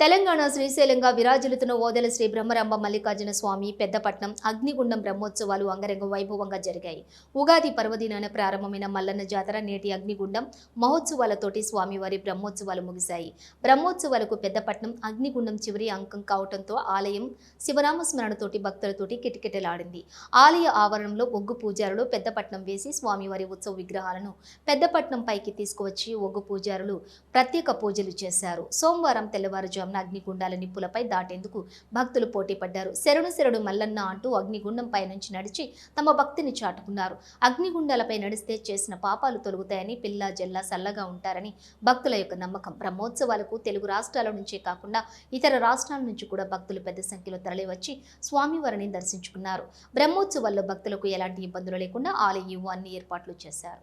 తెలంగాణ శ్రీశైలంగా విరాజిల్లుతున్న ఓదెల శ్రీ బ్రహ్మరంభ మల్లికార్జున స్వామి పెద్దపట్నం అగ్నిగుండం బ్రహ్మోత్సవాలు అంగరంగ వైభవంగా జరిగాయి. ఉగాది పర్వదినాన ప్రారంభమైన మల్లన్న జాతర నేటి అగ్నిగుండం మహోత్సవాలతోటి స్వామివారి బ్రహ్మోత్సవాలు ముగిశాయి. బ్రహ్మోత్సవాలకు పెద్దపట్నం అగ్నిగుండం చివరి అంకం కావటంతో ఆలయం శివనామస్మరణతోటి భక్తులతోటి కిటకిటలాడింది. ఆలయ ఆవరణంలో ఒగ్గు పూజారులు పెద్దపట్నం వేసి స్వామివారి ఉత్సవ విగ్రహాలను పెద్దపట్నం పైకి తీసుకువచ్చి ఒగ్గు పూజారులు ప్రత్యేక పూజలు చేశారు. సోమవారం తెల్లవారుజాము తెల్లవారుజామున అగ్నిగుండాల నిప్పులపై దాటేందుకు భక్తులు పోటీపడ్డారు. శరణు శరణు మల్లన్న అంటూ అగ్నిగుండం పై నుంచి నడిచి తమ భక్తిని చాటుకున్నారు. అగ్నిగుండాలపై నడిస్తే చేసిన పాపాలు తొలుగుతాయని పిల్ల జల్లా సల్లగా ఉంటారని భక్తుల యొక్క నమ్మకం. బ్రహ్మోత్సవాలకు తెలుగు రాష్ట్రాల నుంచే కాకుండా ఇతర రాష్ట్రాల నుంచి కూడా భక్తులు పెద్ద సంఖ్యలో తరలివచ్చి స్వామివారిని దర్శించుకున్నారు. బ్రహ్మోత్సవాల్లో భక్తులకు ఎలాంటి ఇబ్బందులు లేకుండా ఆలయం అన్ని ఏర్పాట్లు చేశారు.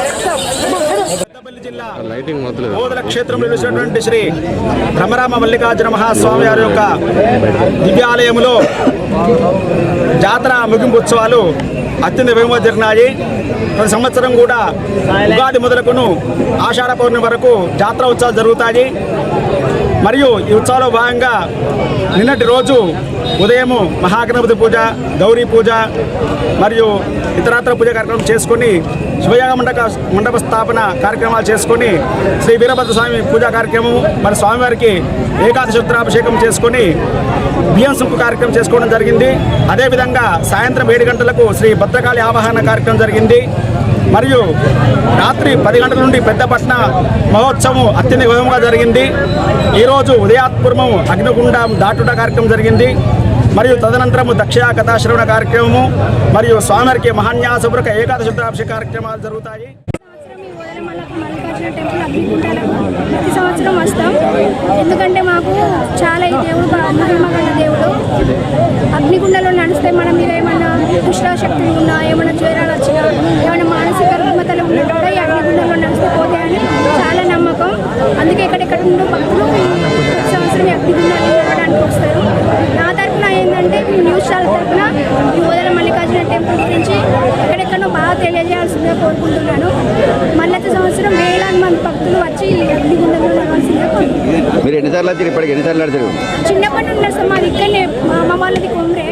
బోధల క్షేత్రంలో నిలిచినటువంటి శ్రీ భ్రమరామ మల్లికార్జున మహాస్వామి వారి యొక్క దివ్యాలయములో జాతర ముగింపు ఉత్సవాలు అత్యంత వేగంగా జరిగినాయి ప్రతి సంవత్సరం కూడా ఉగాది మొదలుకును ఆషాఢ పౌర్ణమి వరకు జాతర ఉత్సవాలు జరుగుతాయి. మరియు ఈ ఉత్సవాల్లో భాగంగా నిన్నటి రోజు ఉదయము మహాగణపతి పూజ గౌరీ పూజ మరియు ఇతరాత్ర పూజ కార్యక్రమం చేసుకొని శివయాగ మండప మండప స్థాపన కార్యక్రమాలు చేసుకొని శ్రీ వీరభద్ర స్వామి పూజా కార్యక్రమం మరి స్వామివారికి ఏకాదశి ఉత్తరాభిషేకం చేసుకొని బియ్యం సుంపు కార్యక్రమం చేసుకోవడం జరిగింది. అదేవిధంగా సాయంత్రం ఏడు గంటలకు శ్రీ భద్రకాళి ఆవాహన కార్యక్రమం జరిగింది. మరియు రాత్రి పది గంటల నుండి పెద్దపట్న మహోత్సవం అత్యంత వైభవంగా జరిగింది. ఈరోజు ఉదయాత్పూర్వం అగ్నిగుండం దాటుట కార్యక్రమం జరిగింది. మరియు తదనంతరము దక్షిణ కథాశ్రవణ కార్యక్రమము మరియు స్వామివారికి మహాన్యాసపూర్వక ఏకాదశ ఉత్తరాభిషేక కార్యక్రమాలు జరుగుతాయి. ప్రతి సంవత్సరం వస్తాం. ఎందుకంటే మాకు చాలా ఈ దేవుడు బా- దేవుడు. అగ్నిగుండలో నడిస్తే మనం మీద ఏమైనా దుష్టాశక్తులు ఉన్నా ఏమైనా జ్వరాలు వచ్చినా ఏమైనా మానసిక రుగ్మతలు ఉన్నా కూడా ఈ అగ్నిగుండంలో నడిస్తే పోతాయని చాలా నమ్మకం అందుకే ఎక్కడెక్కడ నుండి భక్తులు ఈ ప్రతి సంవత్సరం ఈ అగ్నిగుండాలు చూడడానికి వస్తారు నా తరఫున ఏంటంటే ఈ న్యూస్ ఛానల్ తరఫున ఈ ఓదెల మల్లికార్జున టెంపుల్ గురించి ఎక్కడెక్కడో తెలియజేయాల్సిందిగా కోరుకుంటున్నాను. మళ్ళీ సంవత్సరం వేలాది మంది భక్తులు వచ్చి అగ్నిగుండంలో నడవాల్సిందిగా కోరుకుంటున్నాను. మీరు ఎన్నిసార్లు వచ్చారు? ఇప్పటికి ఎన్నిసార్లు నడిచారు? చిన్నప్పటి నుండి అసలు మాది ఇక్కడనే మా అమ్మ వాళ్ళది కొమ్రే.